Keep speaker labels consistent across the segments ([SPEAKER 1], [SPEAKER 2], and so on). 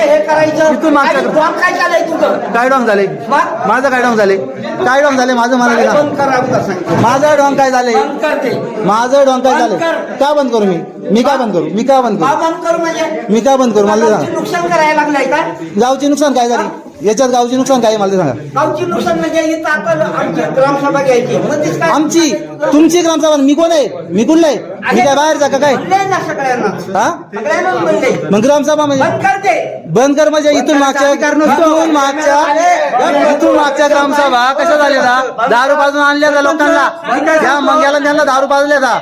[SPEAKER 1] म्हणजे हे करायचं? काय डॉम काय चाललंय तुझं?
[SPEAKER 2] काय डॉंग झाले?
[SPEAKER 1] मग?
[SPEAKER 2] माझं काय डॉंग झाले? काय डॉंग झाले? माझं मला
[SPEAKER 1] काय
[SPEAKER 2] सांग
[SPEAKER 1] बंद करा अगोदर सांगतो
[SPEAKER 2] माझं डॉंग काय झाले?
[SPEAKER 1] बंद करते
[SPEAKER 2] माझं डॉंग काय
[SPEAKER 1] बंद
[SPEAKER 2] झाले?
[SPEAKER 1] कर.
[SPEAKER 2] का बंद करू मी? मी का बंद करू? मी का बंद करू?
[SPEAKER 1] बंद करू म्हणजे?
[SPEAKER 2] मी का बंद करू? मला
[SPEAKER 1] नुकसान करायला लागलाय का?
[SPEAKER 2] गावची नुकसान काय झाली? याच्यात गावची नुकसान काय मला ते सांगा.
[SPEAKER 1] गावची नुकसान म्हणजे इथं आमची ग्रामसभा घ्यायची. काय
[SPEAKER 2] आमची तुमची ग्रामसभा मी कोण आहे? मी कुठला आहे? मी काय बाहेरचा का काय?
[SPEAKER 1] म्हणलंय ना सगळ्यांना.
[SPEAKER 2] हा? मग ग्रामसभा म्हणजे?
[SPEAKER 1] बंद करते
[SPEAKER 2] बंद कर म्हणजे इथून मागच्या इथून मागच्या इथून मागच्या ग्रामसभा कशा झालेला दारू पाजून आणल्या जा लोकांना. त्या मंग्याला त्यांना दारू पाजल्या जा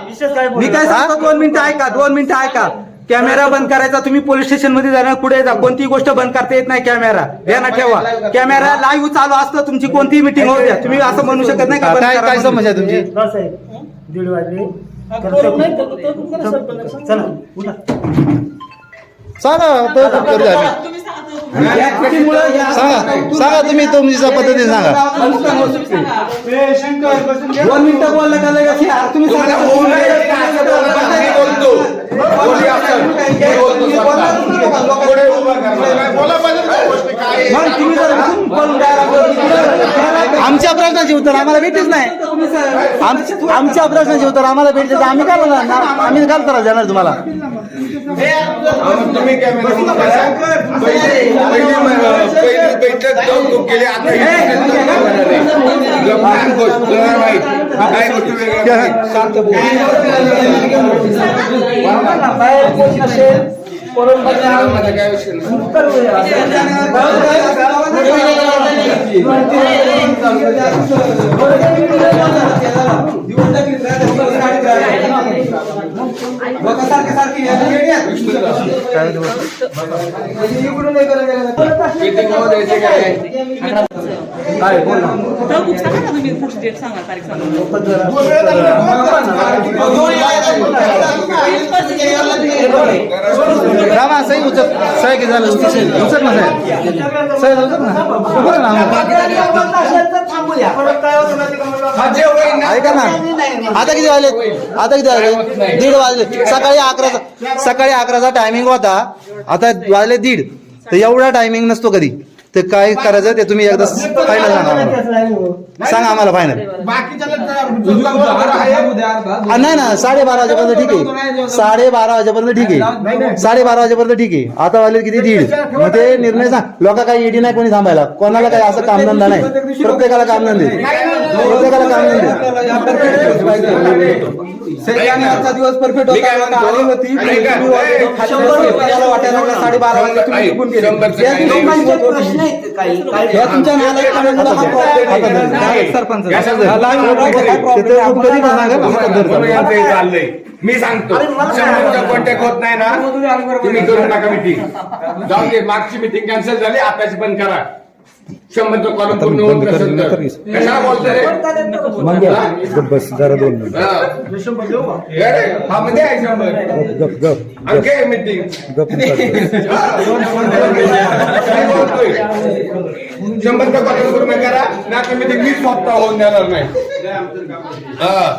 [SPEAKER 3] मी काय सांगतो? दोन मिनिटं ऐका दोन मिनिटं ऐका. कॅमेरा बंद करायचा तुम्ही पोलीस स्टेशनमध्ये जाणार पुढे जा. कोणतीही गोष्ट बंद करता येत नाही कॅमेरा. ध्यानात ठेवा. कॅमेरा लाईव्ह चालू असतं तुमची कोणतीही मिटिंग होऊ द्या. तुम्ही असं म्हणू शकत नाही का बंद
[SPEAKER 2] काय
[SPEAKER 3] करा
[SPEAKER 2] काय
[SPEAKER 3] म्हणून.
[SPEAKER 2] समस्या आहे तुमची?
[SPEAKER 4] कसं आहे दीड वाजले. चला उठा.
[SPEAKER 2] सांगा तो करू आम्ही.
[SPEAKER 3] या मिटिंगमुळं या-
[SPEAKER 2] सांगा सांगा तुम्ही तुमच्या पद्धतीने सांगा.
[SPEAKER 3] दोन मिनिटं बोललं का लगेच. तुम्ही मग तुम्ही जर इथून बोलून द्यायला लागले,
[SPEAKER 2] आमच्या प्रश्नाचे उत्तर आम्हाला भेटच नाही आम- आमच्या प्रश्नाचे उत्तर आम्हाला भेटते तर आम्ही काय बोलणार ना? आम्ही काय त्रास देणार तुम्हाला
[SPEAKER 5] तुम्ही काय केली गोष्ट. काय बोल.
[SPEAKER 6] सांगा तारीख सांगा
[SPEAKER 2] रामा सही उचल सही किती झालं उचल ना साहेब सही उचल ना बोला ना ऐका ना आता किती वाजले आता किती वाजले दीड वाजले सकाळी अकराचा सकाळी अकराचा टायमिंग होता आता वाजले दीड तर एवढा टायमिंग नसतो कधी तर काय करायचं ते तुम्ही एकदा फायनल सांगा आम्हाला. सांगा आम्हाला फायनल नाही ना साडेबारा वाजेपर्यंत ठीक आहे. साडेबारा वाजेपर्यंत ठीक आहे. साडेबारा वाजेपर्यंत ठीक आहे. आता वाजले किती दीड? मग ते निर्णय सांग. लोक काही ईडी नाही कोणी थांबायला कोणाला काही असं कामधंदा नाही. प्रत्येकाला कामधंदे. प्रत्येकाला कामधंदे.
[SPEAKER 3] सगळ्यांनी आजचा दिवस परफेक्ट
[SPEAKER 5] मी काय
[SPEAKER 3] होता
[SPEAKER 5] म्हणतो?
[SPEAKER 3] आली होती
[SPEAKER 5] ऐका,
[SPEAKER 3] तुम्ही वाजले
[SPEAKER 5] ऐका.
[SPEAKER 3] खाली बसले. मला वाटायला लागलं साडेबारा वाजता तुम्ही
[SPEAKER 5] ऐक,
[SPEAKER 3] निघून गेले.
[SPEAKER 5] शंभरचं
[SPEAKER 3] या
[SPEAKER 5] काही नाही.
[SPEAKER 3] लोकांचे
[SPEAKER 1] लोकांचे प्रश्न आहेत काही काही
[SPEAKER 3] या तुमच्या नालायकपणामुळे हा problem आहे. डायरेक्ट सरपंच
[SPEAKER 5] या
[SPEAKER 3] हा लाईव्हमध्ये काय problem आहे? आपण
[SPEAKER 2] कधी पण
[SPEAKER 3] काय
[SPEAKER 2] सांगा.
[SPEAKER 3] सांगू?
[SPEAKER 5] म्हणून यांचं हे चाललंय मी सांगतो
[SPEAKER 1] अरे मला काय
[SPEAKER 5] शंभरचा कॉन्टॅक्ट होत नाही ना तुम्ही करू नका मिटिंग जाऊ दे मागची मिटिंग कॅन्सल झाली आताची पण करा शंभरचा कॉलम पूर्ण होत नसेल तर. कशाला बोलतोय रे?
[SPEAKER 7] बस जरा दोन मिनिट.
[SPEAKER 5] हा. हे रे, हा मध्ये आहे शंभर.
[SPEAKER 7] गप गप
[SPEAKER 5] आणखी आहे meeting.
[SPEAKER 7] गप
[SPEAKER 5] शंभरचा कॉलम पूर्ण करा. ना तुम्ही मीच स्वतः होऊन देणार नाही. हा.